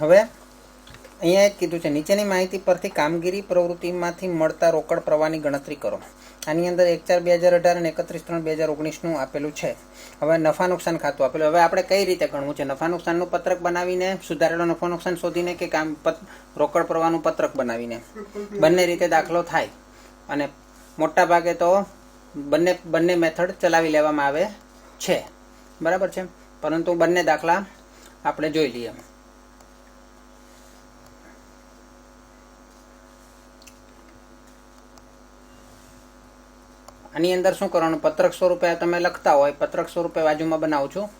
હવે અહીંયા એક કીધું છે, નીચેની માહિતી પરથી કામગીરી પ્રવૃત્તિમાંથી મળતા રોકડ પ્રવાહની ગણતરી કરો. આની અંદર એક ચાર બે હજાર અઢાર અને એકત્રીસ ત્રણ બે હજાર ઓગણીસનું આપેલું છે. હવે નફા નુકસાન ખાતું આપેલું. હવે આપણે કઈ રીતે ગણવું છે? નફા નુકસાનનું પત્રક બનાવીને સુધારેલો નફા નુકસાન શોધીને કે કામ રોકડ પ્રવાહનું પત્રક બનાવીને? બંને રીતે દાખલો થાય. અને મોટા ભાગે તો બંને બંને મેથડ ચલાવી લેવામાં આવે છે. બરાબર છે? પરંતુ બંને દાખલા આપણે જોઈ લઈએ. આની અંદર શું કરવાનું? પત્રક સ્વરૂપે તમે લખતા હોય, પત્રક સ્વરૂપે બાજુમાં બનાવું છું.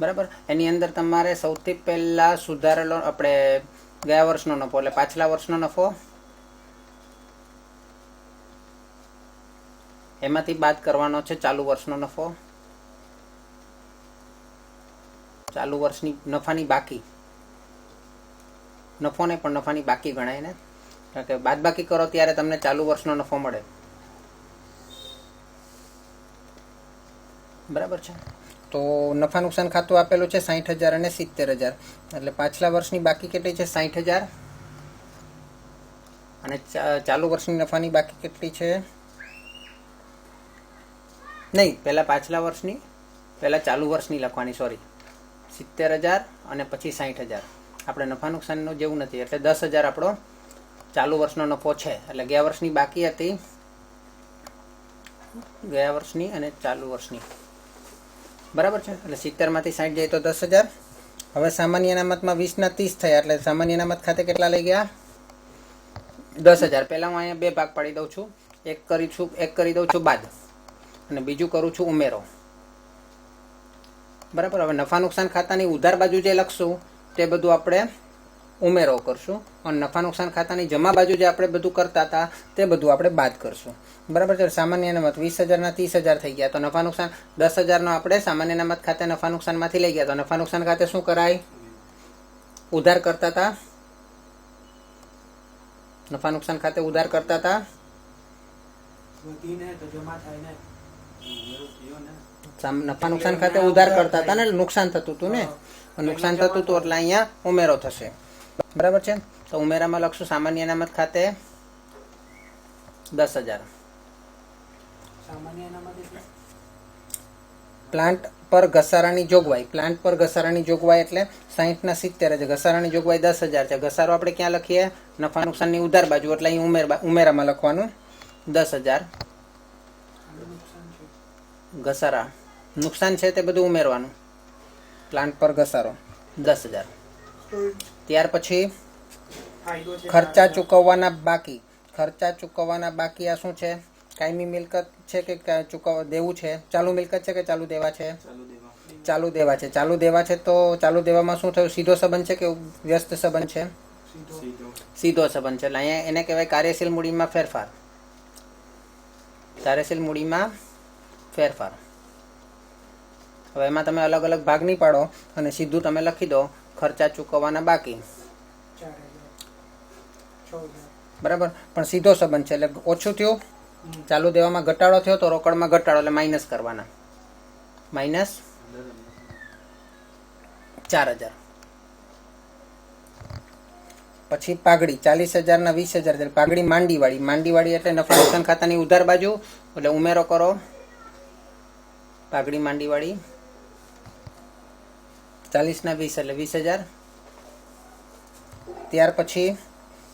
બરાબર? એની અંદર તમારે સૌથી પહેલા સુધારેલો આપણે ગયા વર્ષનો નફો, એટલે પાછલા વર્ષનો નફો. એમાંથી બાદ કરવાનો છે ચાલુ વર્ષનો નફો. ચાલુ વર્ષની નફાની બાકી. નફો ને પણ નફાની બાકી ગણાય ને. કારણ કે બાદ બાકી કરો ત્યારે તમને ચાલુ વર્ષનો નફો મળે. બરાબર છે? તો નફા નુકસાન ખાતું આપેલું છે સાહીઠ હજાર અને સિત્તેર હજાર. એટલે પાછલા વર્ષની બાકી કેટલી છે? સાહીઠ હજાર. અને ચાલુ વર્ષની નફાની બાકી કેટલી છે? નહીં, પહેલા પાછલા વર્ષની, પહેલા ચાલુ વર્ષની લખવાની સોરી સિત્તેર હજાર અને પછી સાહીઠ હજાર. આપણે નફા નુકસાનનું જેવું નથી, એટલે દસ હજાર આપણો ચાલુ વર્ષનો નફો છે. એટલે ગયા વર્ષની બાકી હતી. ગયા વર્ષની અને ચાલુ વર્ષની. બરાબર છે? એટલે સિત્તેરમાંથી સાઠ જાય તો દસ હજાર. હવે સામાન્ય અનામતમાં વીસના ત્રીસ થયા. એટલે સામાન્ય અનામત ખાતે કેટલા લઈ ગયા? દસ હજાર. પહેલાં હું અહીંયા બે ભાગ પાડી દઉં છું. એક કરી છું, એક કરી દઉં છું બાદ. અને બીજું કરું છું ઉમેરો. બરાબર? હવે નફા નુકસાન ખાતાની ઉધાર બાજુ જે લખશું, તે બધું આપણે ઉમેરો કરશું અને નફા નુકસાન ખાતાની જમા બાજુ જે આપણે બધું કરતા હતા તે બધું આપણે બાદ કરશું. બરાબર છે? સામાન્ય અનામત વીસ હજારના ત્રીસ હજાર થઈ ગયા. તો નફા નુકસાન દસ હજારનો આપણે સામાન્ય અનામત ખાતે નફા નુકસાનમાંથી લઈ ગયા. તો નફા નુકસાન ખાતે શું કરાય? ઉધાર કરતા હતા. નફા નુકસાન ખાતે ઉધાર કરતા હતા. નફા નુકસાન ખાતે ઉધાર કરતા હતા ને? નુકસાન થતું હતું ને? નુકસાન થતું હતું એટલે અહીંયા ઉમેરો થશે. બરાબર છે? તો ઉમેરામાં લખશું સામાન્ય અનામત ખાતે દસ હજાર. પ્લાન્ટ પર ઘસારાની જોગવાઈ. પ્લાન્ટ પર ઘસારાની જોગવાઈ એટલે સાહીઠના સિત્તેર છે ઘસારાની જોગવાઈ દસ હજાર છે. ઘસારો આપણે ક્યાં લખીએ? નફા નુકસાનની ઉધાર બાજુ. એટલે અહીં ઉમેર ઉમેરામાં લખવાનું દસ હજાર. ઘસારા. નુકસાન છે તે બધું ઉમેરવાનું. પ્લાન્ટ પર ઘસારો દસ હજાર. ત્યાર પછી ખર્ચા ચૂકવવાના બાકી. ખર્ચા ચૂકવવાના બાકી આ શું છે? કાયમી મિલકત છે કે ચૂકવ દેવું છે? ચાલુ મિલકત છે કે ચાલુ દેવા છે? ચાલુ દેવા. છે. ચાલુ દેવા છે તો ચાલુ દેવામાં શું થયું? સીધો સંબંધ છે કે વ્યસ્ત સંબંધ છે? સીધો. સીધો. સંબંધ છે. એટલે અહીંયા એને કહેવાય કાર્યશીલ મૂડીમાં ફેરફાર. કાર્યશીલ મૂડીમાં ફેરફાર. હવે એમાં તમે અલગ અલગ ભાગ નહીં પાડો અને સીધું તમે લખી દો. ખર્ચા ચૂકવવાના બાકી. ચાર હજાર બરાબર? પણ સીધો સંબંધ છે એટલે ઓછું થયું. ચાલુ દેવામાં ઘટાડો થયો તો રોકડમાં ઘટાડો એટલે માઇનસ કરવાના. માઇનસ ચાર હજાર. પછી પાઘડી ચાલીસ હજારના વીસ હજાર એટલે પાઘડી માંડીવાળી માંડીવાળી એટલે નફા નુકસાન ખાતાની ઉધાર બાજુ એટલે ઉમેરો કરો. પાઘડી માંડીવાળી ચાલીસના વીસ એટલે વીસ હજાર. ત્યાર પછી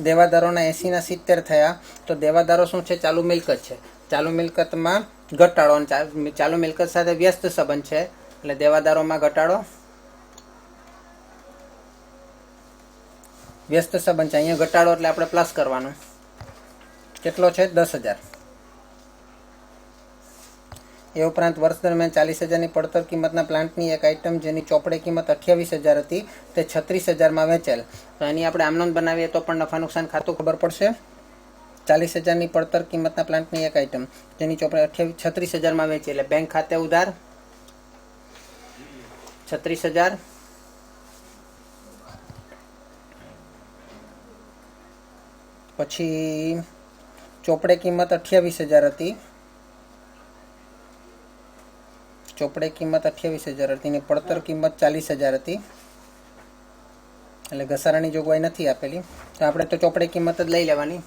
દેવાદારોના એંસીના સિત્તેર થયા. તો દેવાદારો શું છે? ચાલુ મિલકત છે. ચાલુ મિલકતમાં ઘટાડો ચાલુ મિલકત સાથે વ્યસ્ત સંબંધ છે. એટલે દેવાદારોમાં ઘટાડો. વ્યસ્ત સંબંધ છે. અહીંયા ઘટાડો એટલે આપણે પ્લસ કરવાનું. કેટલો છે? દસ હજાર. એ ઉપરાંત વર્ષ દરમિયાન ચાલીસ હજારની પડતર કિંમતના પ્લાન્ટની એક આઇટમ જેની ચોપડે કિંમત અઠ્યાવીસ હજાર હતી, તે છત્રીસ હજારમાં વેચેલ. તો એની આપણે આમનોંધ બનાવીએ તો પણ નફા નુકસાન ખાતું ખબર પડશે. ચાલીસ હજારની પડતર કિંમતના પ્લાન્ટની એક આઇટમ જેની ચોપડે અઠ્યાવીસ છત્રીસ હજારમાં વેચી. એટલે બેંક ખાતે ઉધાર. છત્રીસ હજાર. પછી ચોપડે કિંમત અઠ્યાવીસ હજાર હતી. ચોપડે કિંમત અઠ્યાવીસ હજાર હતી ને પડતર કિંમત ચાલીસ હજાર હતી. એટલે ઘસારાની જોગવાઈ નથી આપેલી. તો આપણે તો ચોપડે કિંમત જ લઈ લેવાની.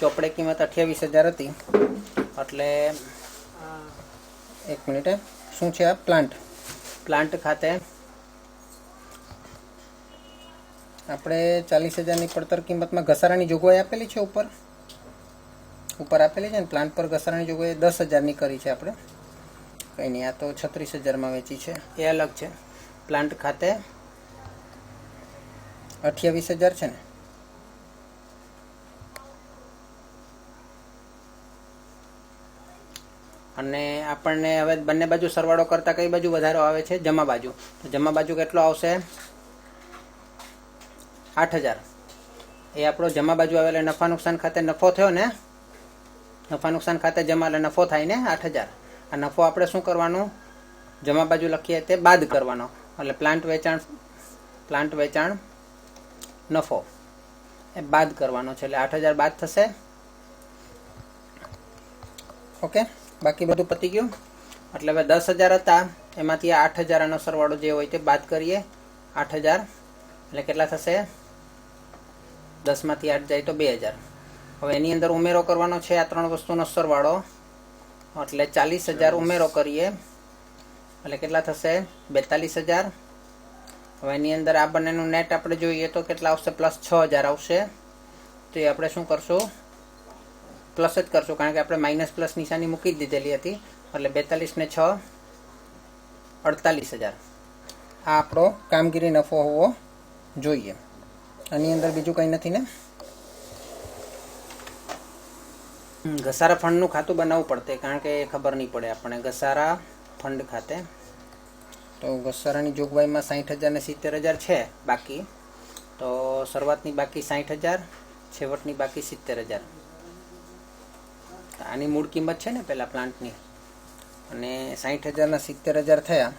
ચોપડે કિંમત અઠ્યાવીસ હજાર હતી. એટલે એક મિનિટે શું છે આ પ્લાન્ટ? પ્લાન્ટ ખાતે આપણે ચાલીસ હજારની પડતર કિંમતમાં ઘસારાની જોગવાઈ આપેલી છે ઉપર? ઉપર આપેલી છે ને? પ્લાન્ટ પર ઘસારાની જોગવાઈ દસ હજારની કરી છે આપણે. કંઈ નહીં આ તો છત્રીસ હજારમાં વેચી છે. એ અલગ છે. પ્લાન્ટ ખાતે અઠ્યાવીસ હજાર છે ને? અને આપણને હવે બંને બાજુ સરવાળો કરતા કઈ બાજુ વધારો આવે છે? જમા બાજુ. તો જમા બાજુ કેટલો આવશે? આઠ હજાર. એ આપણો જમા બાજુ આવે એટલે નફા નુકસાન ખાતે નફો થયો ને? નફા નુકસાન ખાતે જમા એટલે નફો થાય ને? આઠ હજાર. આ નફો આપણે શું કરવાનો? જમા બાજુ લખીએ તે બાદ કરવાનો. એટલે પ્લાન્ટ વેચાણ પ્લાન્ટ વેચાણ નફો. એ બાદ કરવાનો છે. એટલે આઠ હજાર બાદ થશે. ઓકે? બાકી બધું પતી ગયું? એટલે હવે દસ હજાર હતા. એમાંથી આઠ હજારનો સરવાળો જે હોય તે બાદ કરીએ. આઠ હજાર. એટલે કેટલા થશે? દસમાંથી આઠ જાય તો બે હજાર. હવે એની અંદર ઉમેરો કરવાનો છે આ ત્રણ વસ્તુનો સરવાળો. એટલે ચાલીસ હજાર ઉમેરો કરીએ. એટલે કેટલા થશે? બેતાલીસ હજાર. હવે એની અંદર આ બંનેનું નેટ આપણે જોઈએ તો કેટલા આવશે? પ્લસ છ હજાર આવશે. તો એ આપણે શું કરશું? પ્લસ જ કરશું કારણ કે આપણે માઇનસ પ્લસ નિશાની મૂકી જ દીધેલી હતી. એટલે બેતાલીસ ને છ અડતાલીસ હજાર. આ આપણો કામગીરી નફો હોવો જોઈએ. આની અંદર બીજું કંઈ નથી ને હમ, ઘસારા ફંડનું ખાતું બનાવવું પડતે, કારણ કે ખબર નહીં પડે આપણને. ઘસારા ફંડ ખાતે. તો ઘસારાની જોગવાઈમાં સાઠ હજાર ને સિત્તેર હજાર છે બાકી. તો શરૂઆતની બાકી સાઠ હજાર, છેવટની બાકી સિત્તેર હજાર. આની મૂળ કિંમત છે ને પેલા પ્લાન્ટની. અને સાઠ હજારના સિત્તેર હજાર થયા.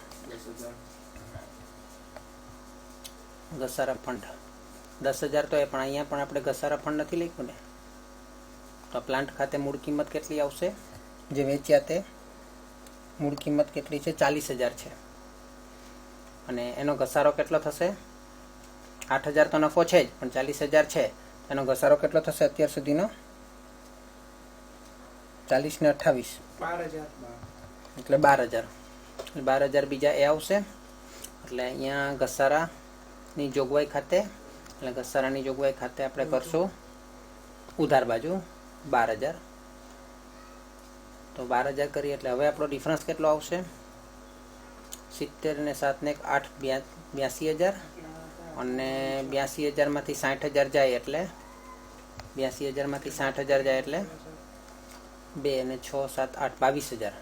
ઘસારા ફંડ. દસ હજાર તો એ પણ, અહીંયા પણ આપણે ઘસારા ફંડ નથી લખ્યું ને? તો પ્લાન્ટ ખાતે મૂળ કિંમત કેટલી આવશે? જે વેચ્યા તે મૂળ કિંમત કેટલી છે? ચાલીસ હજાર છે. અને એનો ઘસારો કેટલો થશે? આઠ હજાર તો નફો છે જ પણ ચાલીસ હજાર છે. એનો ઘસારો કેટલો થશે અત્યાર સુધીનો? ચાલીસ ને અઠાવીસ. બાર હજાર. એટલે બાર હજાર. એટલે બાર હજાર બીજા એ આવશે. એટલે અહીંયા ઘસારાની જોગવાઈ ખાતે એટલે ઘસારાની જોગવાઈ ખાતે આપણે કરશું. ઉધાર બાજુ. બાર હજાર. તો બાર હજાર કરીએ એટલે હવે આપણો ડિફરન્સ કેટલો આવશે? સિત્તેર ને સાત ને આઠ બ્યાસી હજાર. અને બ્યાસી હજારમાંથી સાઠ હજાર જાય એટલે? બ્યાસી હજારમાંથી સાઠ હજાર જાય એટલે? બે અને છ, સાત, આઠ, બાવીસ હજાર.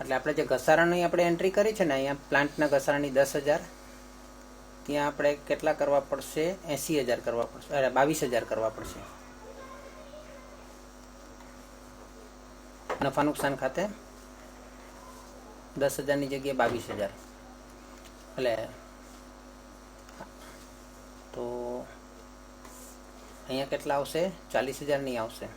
એટલે આપણે જે ઘસારાની આપણે એન્ટ્રી કરી છે ને, અહીંયા પ્લાન્ટના ઘસારાની દસ હજાર. ત્યાં આપણે કેટલા કરવા પડશે? એંસી હજાર કરવા પડશે. અરે, બાવીસ હજાર કરવા પડશે. નફા નુકસાન ખાતે દસ હજારની જગ્યાએ બાવીસ હજાર. એટલે તો અહીંયા કેટલા આવશે? ચાલીસ હજાર નહીં આવશે.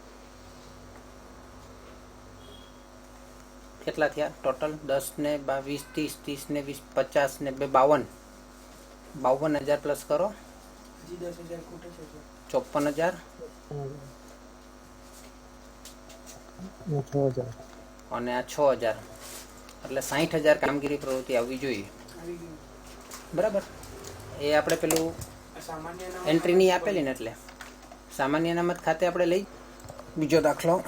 કેટલા થયા? ટોટલ દસ ને બાવીસ ત્રીસ ત્રીસ ને વીસ પચાસ ને બે બાવન. બાવન હજાર પ્લસ કરો. ચોપન હજાર. ખૂટે છે હજાર. અને આ છ હજાર. એટલે સાહીઠ હજાર કામગીરી પ્રવૃત્તિ આવવી જોઈએ. બરાબર? એ આપણે પેલું એન્ટ્રી નહીં આપેલી ને એટલે. સામાન્ય અનામત ખાતે આપણે લઈ બીજો દાખલો.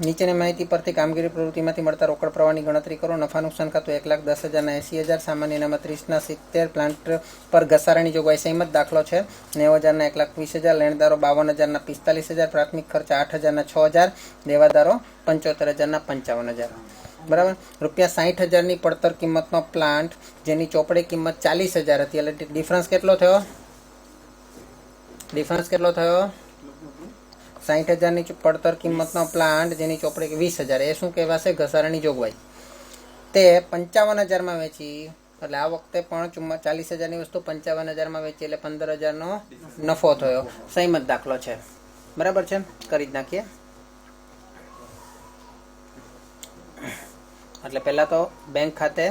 નીચેની માહિતી પરથી કામગીરી પ્રવૃત્તિમાંથી મળતા રોકડ પ્રવાહની ગણતરી કરો. નફા નુકસાન ખાતું એક લાખ દસ હજારના એંસી હજાર, સામાન્ય અનામત ત્રીસના સિત્તેર પ્લાન્ટ પર ઘસારાની જોગવાઈ સહીમત દાખલો છે. નેવું હજારના એક લાખ વીસ હજાર, લેણદારો બાવન હજારના પિસ્તાલીસ હજાર, પ્રાથમિક ખર્ચ આઠ હજારના છ હજાર, દેવાદારો પંચોતેર હજારના પંચાવન હજાર. બરાબર? રૂપિયા સાહીઠ હજારની પડતર કિંમતનો પ્લાન્ટ જેની ચોપડી કિંમત ચાલીસ હજાર હતી. એટલે ડિફરન્સ કેટલો થયો? ડિફરન્સ કેટલો થયો? સાહીઠ હજારની પડતર કિંમતનો પ્લાન્ટ જેની ચોપડી વીસ હજાર એ શું કહેવાશે? ઘસારાની જોગવાઈ. તે પંચાવન હજારમાં વેચી એટલે આ વખતે પણ ચુમ્મા ચાલીસ હજારની વસ્તુ પંચાવન હજારમાં વેચી એટલે પંદર હજારનો નફો થયો. સહીમત દાખલો છે. બરાબર છે? કરી જ નાખીએ. એટલે પહેલાં તો બેંક ખાતે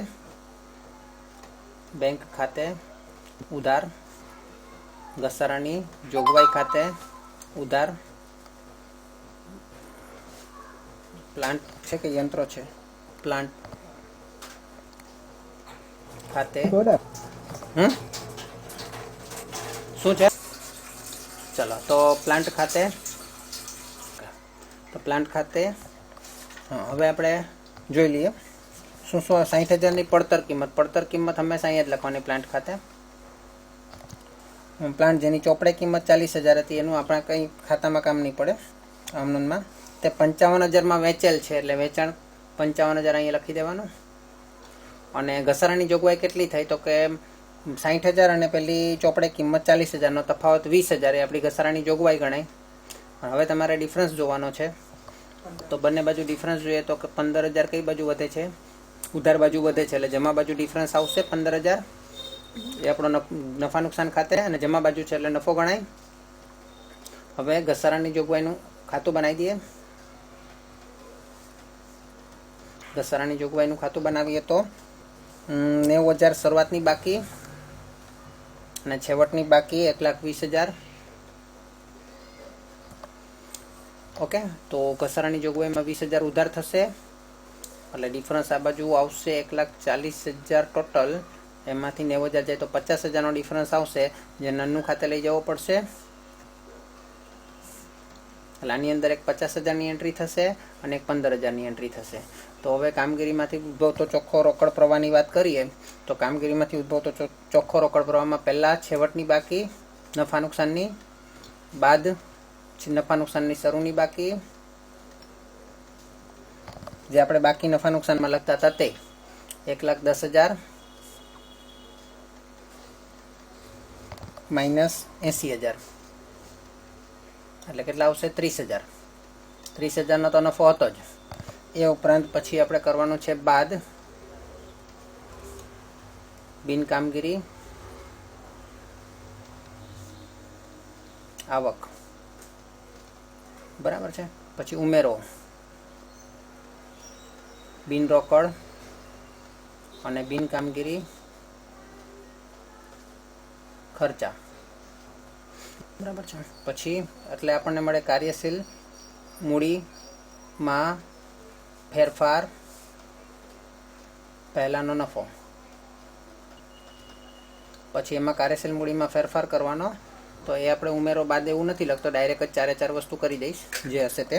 બેંક ખાતે ઉધાર ઘસારાની જોગવાઈ ખાતે ઉધાર પ્લાન્ટ છે કે યંત્રો છે? પ્લાન્ટ. ખાતે હમ? શું છે? ચલો તો પ્લાન્ટ ખાતે. તો પ્લાન્ટ ખાતે હવે આપણે જોઈ લઈએ. શું શું સાહીઠ હજારની પડતર કિંમત? પડતર કિંમત હંમેશા અહીંયા જ લખવાની પ્લાન્ટ ખાતે. પ્લાન્ટ જેની ચોપડે કિંમત ચાલીસ હજાર હતી એનું આપણા કંઈ ખાતામાં કામ નહીં પડે આમનોનમાં. તે પંચાવન હજારમાં વેચેલ છે, એટલે વેચાણ પંચાવન હજાર અહીંયા લખી દેવાનું. અને ઘસારાની જોગવાઈ કેટલી થઈ? તો કે સાઠ હજાર અને પેલી ચોપડે કિંમત ચાલીસ હજારનો તફાવત વીસ હજાર, એ આપણી ઘસારાની જોગવાઈ ગણાય. હવે તમારે ડિફરન્સ જોવાનો છે. તો બંને બાજુ ડિફરન્સ જોઈએ તો કે પંદર હજાર કઈ બાજુ વધે છે? ઉધાર બાજુ વધે છે, એટલે જમા બાજુ ડિફરન્સ આવશે પંદર હજાર. એ આપણો નફા નુકસાન ખાતે અને જમા બાજુ છે એટલે નફો ગણાય. હવે ઘસારાની જોગવાઈનું ખાતું બનાવી દઈએ. ઘસારાની જોગવાઈનું ખાતું બનાવીએ તો નેવું હજાર શરૂઆતની બાકી અને છેવટની બાકી એક લાખ વીસ હજાર. ઓકે, તો ઘસારાની જોગવાઈમાં વીસ હજાર ઉધાર થશે. એટલે ડિફરન્સ આ બાજુ આવશે એક લાખ ચાલીસ હજાર ટોટલ. એમાંથી નેવું હજાર જાય તો પચાસ હજારનો ડિફરન્સ આવશે. જે નન્નું ખાતે લઈ જવો પડશે. એટલે આની અંદર એક પચાસ હજારની એન્ટ્રી થશે અને એક પંદર હજારની એન્ટ્રી થશે. તો હવે કામગીરીમાંથી ઉદ્ભવતો ચોખ્ખો રોકડ પ્રવાહની વાત કરીએ, તો કામગીરીમાંથી ઉદ્ભવતો ચોખ્ખો રોકડ પ્રવાહમાં પહેલાં છેવટની બાકી, નફા નુકસાનની બાદ નફા નુકસાનની શરૂની બાકી. જે આપણે બાકી નફા નુકસાનમાં લખતા હતા તે, એક લાખ દસ હજાર માઇનસ એંસી હજાર. એટલે કેટલા આવશે? ત્રીસ હજાર. ત્રીસ હજારનો તો નફો હતો જ. એ ઉપરાંત પછી આપણે કરવાનું છે બાદ. બિન કામગીરી. આવક. બરાબર છે? પછી ઉમેરો. બિન રોકડ અને બિન કામગીરી. ખર્ચા. બરાબર છે? પછી એટલે આપણને મળે કાર્યશીલ મૂડીમાં ફેરફાર પહેલાંનો નફો. પછી એમાં કાર્યશીલ મૂડીમાં ફેરફાર કરવાનો. તો એ આપણે ઉમેરો બાદ એવું નથી લખતો ડાયરેક્ટ જ ચારે ચાર વસ્તુ કરી દઈશ, જે હશે તે.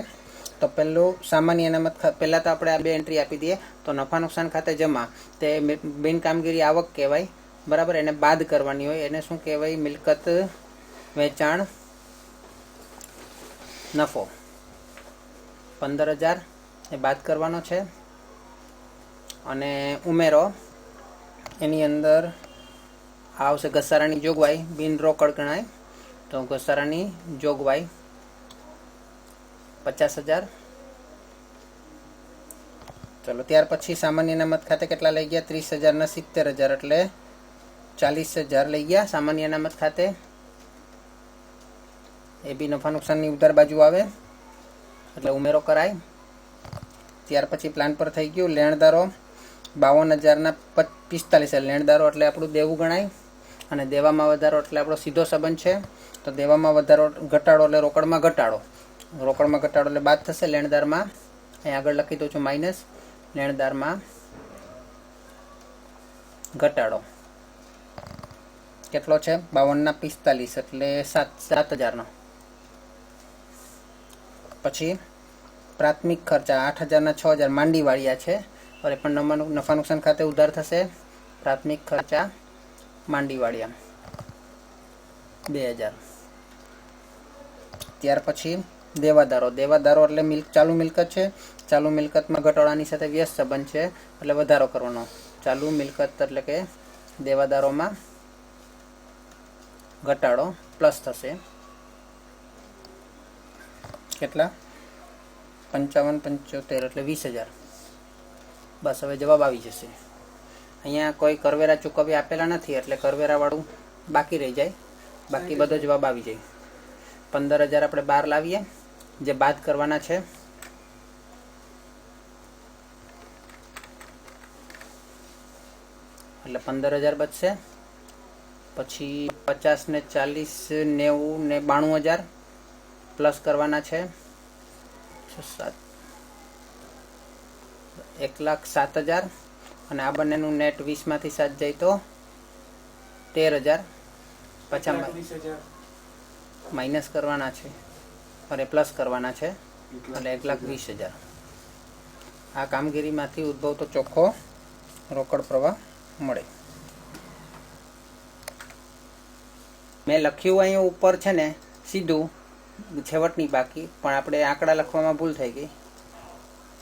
તો પહેલું સામાન્ય અનામત પહેલાં તો આપણે આ બે એન્ટ્રી આપી દઈએ. તો નફા નુકસાન ખાતે જમા. તે બિન કામગીરી આવક કહેવાય, બરાબર? એને બાદ કરવાની હોય. એને શું કહેવાય? મિલકત વેચાણ નફો. પંદર હજાર એ બાદ કરવાનો છે. અને ઉમેરો, એની અંદર આવશે ઘસારાની જોગવાઈ, બિન રોકડ ગણાય. તો ઘસારાની જોગવાઈ પચાસ હજાર. ચલો, ત્યાર પછી સામાન્ય અનામત ખાતે કેટલા લઈ ગયા? ત્રીસ હજારના સિત્તેર હજાર, એટલે ચાલીસ હજાર લઈ ગયા. સામાન્ય અનામત ખાતે એ બી નફા નુકસાનની ઉધાર બાજુ આવે. એટલે ઉમેરો કરાય. ત્યાર પછી પ્લાન પર થઈ ગયું. લેણદારો બાવન હજારના પિસ્તાલીસ લેણદારો એટલે આપણું દેવું ગણાય. અને દેવામાં વધારો એટલે આપણો સીધો સંબંધ છે. તો દેવામાં વધારો, ઘટાડો એટલે રોકડમાં ઘટાડો. રોકડમાં ઘટાડો એટલે બાદ થશે લેણદારમાં. અહીં આગળ લખી દઉં છું માઇનસ લેણદારમાં ઘટાડો. કેટલો છે? બાવનના પિસ્તાલીસ એટલે સાત સાત હજારનો. પછી પ્રાથમિક ખર્ચા આઠ હજારના છ હજાર માંડી વાળ્યા છે. અને પણ નફા- નુકસાન ખાતે ઉધાર થશે. પ્રાથમિક ખર્ચા માંડી વાળ્યા. બે હજાર. ત્યાર પછી દેવાદારો. દેવાદારો એટલે મિલ્ક ચાલુ મિલકત છે. ચાલુ મિલકતમાં ઘટાડાની સાથે વ્યસ્ત સંબંધ છે. એટલે વધારો કરવાનો. ચાલુ મિલકત એટલે કે દેવાદારોમાં ઘટાડો પ્લસ થશે. કેટલા? પંચાવન, પંચોતેર એટલે વીસ હજાર. બસ હવે જવાબ આવી જશે. અહીંયા કોઈ કરવેરા ચૂકવી આપેલા નથી, એટલે કરવેરાવાળું બાકી રહી જાય. બાકી બધો જવાબ આવી જાય. પંદર હજાર આપણે બહાર લાવીએ. જે બાદ કરવાના છે. એટલે પંદર હજાર બચશે. પછી પચાસ ને ચાલીસ, નેવું ને બાણું હજાર. પ્લસ કરવાના છે. છ સાત એક લાખ સાત હજાર અને આ બંનેનું નેટ વીસમાંથી સાત જાય તો તેર હજાર. પાછા માઇનસ કરવાના છે અરે પ્લસ કરવાના છે એટલે એક લાખ વીસ હજાર. આ કામગીરીમાંથી ઉદ્ભવતો ચોખ્ખો રોકડ પ્રવાહ મળે. મેં લખ્યું અહીંયા ઉપર છે ને સીધું છેવટની બાકી, પણ આપણે આંકડા લખવામાં ભૂલ થઈ ગઈ.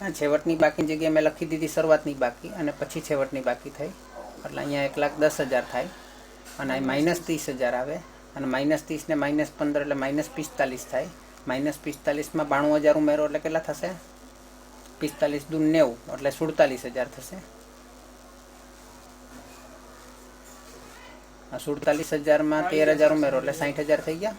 હા, છેવટની બાકીની જગ્યાએ મેં લખી દીધી શરૂઆતની બાકી અને પછી છેવટની બાકી થઈ. એટલે અહીંયા એક લાખ દસ હજાર થાય અને અહીં માઇનસ ત્રીસ હજાર આવે. અને માઇનસ ત્રીસને માઇનસ પંદર એટલે માઇનસ પિસ્તાલીસ થાય. માઇનસ પિસ્તાલીસમાં બાણું હજાર ઉમેરો એટલે કેટલા થશે? પિસ્તાલીસ દુ નેવું, એટલે સુડતાલીસ હજાર થશે. સુડતાલીસ હજારમાં તેર હજાર ઉમેરો એટલે સાઠ હજાર થઈ ગયા.